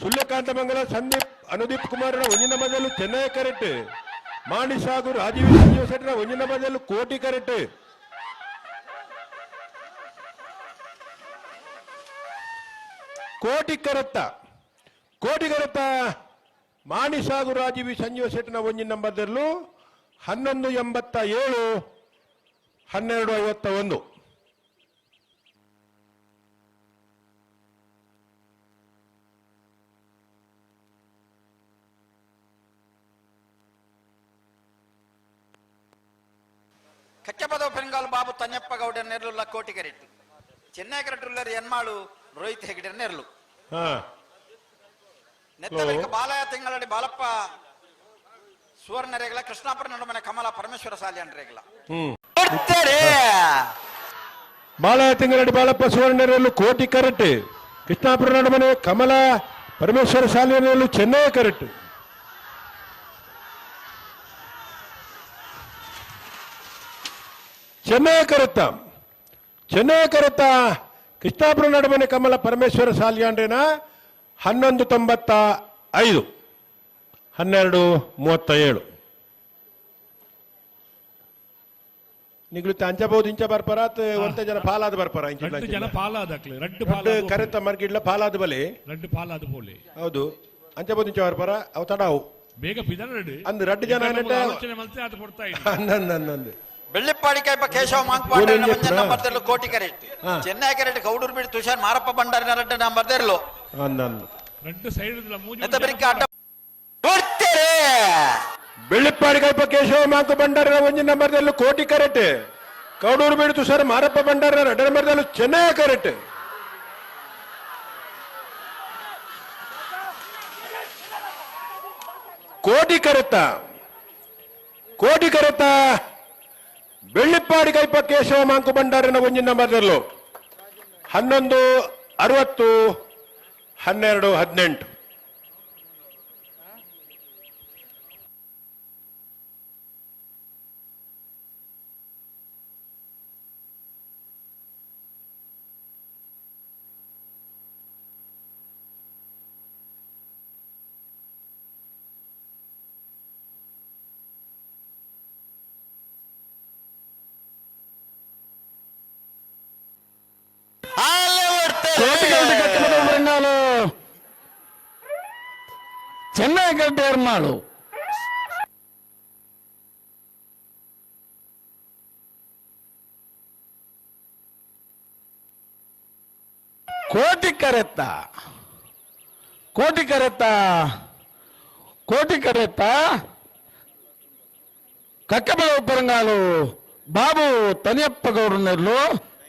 ಸುಳ್ಯಕಾಂತಮಂಗಲ ಸಂದೀಪ್, ಅನುದೀಪ್ ಕುಮಾರನ ಒಂಜಿನ ಬದಲು ಚೆನ್ನೈ ಕರೆಕ್ಟ್. ಮಾಣಿಸಾಗು ರಾಜೀವ್ ಸಂಜೀವ್ ಶೆಟ್ಟರ ಒಂಜಿನ ಬದಲು ಕೋಟಿ ಕರೆಟ್ ಕೋಟಿ ಕರೆತ್ತ ಕೋಟಿ ಕರೆತ್ತ ಮಾಣಿಸಾಗು ರಾಜೀವಿ ಸಂಜೀವ ಶೆಟ್ಟನ ಒಂಜಿನ ಬದಲು ಹನ್ನೊಂದು ಎಂಬತ್ತ ಏಳು, ಹನ್ನೆರಡು ಐವತ್ತ ಒಂದು. ಕಚ್ಚಪದವ ಪೆಂಗಾಲ್ ಬಾಬು ತನ್ಯಪ್ಪ ಗೌಡ ನೆರ್ಲುಲ್ಲ ಕೋಟಿಗೆರೆಟ್ಟು ಚೆನ್ನೈ ಕರೆಟುಲ್ಲರ್ ಎನ್ಮಾಳು ರೋಹಿತ್ ಹೆಗಡೆ ನೆರ್ಲು ಹಾ ನೆತ್ತಬೇಕು ಬಾಲಯ ತಿಂಗಳಡಿ ಬಾಲಪ್ಪ ಸುವರ್ಣ ರೇಗಲ ಕೃಷ್ಣಾಪುರ ನಡುಮನೆ ಕಮಲ ಪರಮೇಶ್ವರ ಸಾಲಿಯನ್ ರೇಗಲ ಹ್ಮ್ ಬಾಳ ತಿಂಗಳಡಿ ಬಾಳಪ್ಪ ಸುವರ್ಣರಲ್ಲೂ ಕೋಟಿ ಕರೆಕ್ಟ್ ಕೃಷ್ಣಾಪುರ ನಡುಮನೆ ಕಮಲ ಪರಮೇಶ್ವರ ಶಾಲೆಯಲ್ಲೂ ಚೆನ್ನೈ ಕರೆಕ್ಟ್ ಚೆನ್ನೈ కరుత ಚೆನ್ನೈ ಕರುತ್ತ? ಕೃಷ್ಣಾಪುರ ನಡುವಿನ ಕಮಲ ಪರಮೇಶ್ವರ ಸಾಲ್ಯಾಂಡ್ರಿನ ಹನ್ನೊಂದು ತೊಂಬತ್ತ ಐದು. ಹನ್ನೆರಡು ಮೂವತ್ತ ಏಳು. ನಿಗಳುತ್ತೆ ಅಂಚಬಹುದು ಇಂಚ ಬರ್ಪರಾತ್ ಒಂತೆ ಜನ ಪಾಲಾದ ಬರ್ಪರ? ಜನ ಪಾಲಾದ ರಡ್ಡು ಕರೆತ ಮರ್ಗಿಡ್ಲ ಪಾಲಾದ ಬಲೆ. ರಡ್ಡು ಪಾಲಾದ ಬೋಲೆ ಹೌದು. ಅಂಚಬಹುದು ಇಂಚ ಬರ್ಪರ? ಅವು ತಡಾವು. ಬೇಗ ಪಿದನ ಅಂದ್ ರಡ್ಡು ಜನ ಆಲೋಚನೆ ಮನಸ್ಸೇ ಆತ ಬೆಳ್ಳಿಪ್ಪಾಡಿಕಾಯಿ ಕೇಶವ ಮಾಂಕ್ಪಾಂಡೆ ನಮ್ಮ ಬರ್ತಿರ್ಲು ಕೋಟಿ ಕರೆಟ್ ಚೆನ್ನೈ ಕರೆಟ್ ಕೌಡೂರು ಬಿಡಿ ತುಷಾರ್ ಮಾರಪ್ಪ ಬಂಡಾರ ನರಡ್ಡ ನಮ್ಮ ಬೆಳ್ಳಿಪ್ಪಾಡಿ ಬೆಳ್ಳಿಪ್ಪಾಡಿಕಾಯಿ ಕೇಶವ ಮಾಂಕ ಭಂಡಾರಿ ಒಂಜಿ ನಂಬರ್ದಲ್ಲೂ ಕೋಟಿ ಕರೆಟ್ ಕೌಡೂರು ಬೀಡು ತುಷಾರ್ ಮಾರಪ್ಪ ಭಂಡಾರಿ ನರಡ್ಡ ನಂಬರ್ದಲ್ಲೂ ಚೆನ್ನೈ ಕರೆಟ್ ಕೋಟಿ ಕರೆತ ಕೋಟಿ ಕರೆತ ಬೆಳ್ಳಿಪ್ಪಾಡಿ ಕೈಪ ಕೇಶವ ಮಾಂಕು ಭಂಡಾರಿನ ಒಂಜಿನ ನಂಬರ್ದಲ್ಲೂ ಹನ್ನೊಂದು ಅರವತ್ತು ಹನ್ನೆರಡು ಹದಿನೆಂಟು. ಡೇರ್ಮಾಳು ಕೋಟಿ ಕರೆತ್ತ ಕೋಟಿ ಕರೆತ್ತ కోటి కరెత్త కక్కబెడ ఉపరంగాలు బాబు తనియప్ప గౌడునర్లు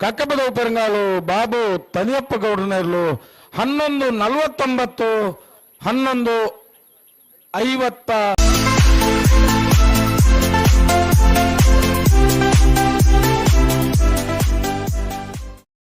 కక్కబెడ ఉపరంగాలు బాబు తనియప్ప గౌడునర్లు హన్నొందు నలవತ್ತొంబತ್ತು ಹನ್ನೊಂದು ಐವತ್ತ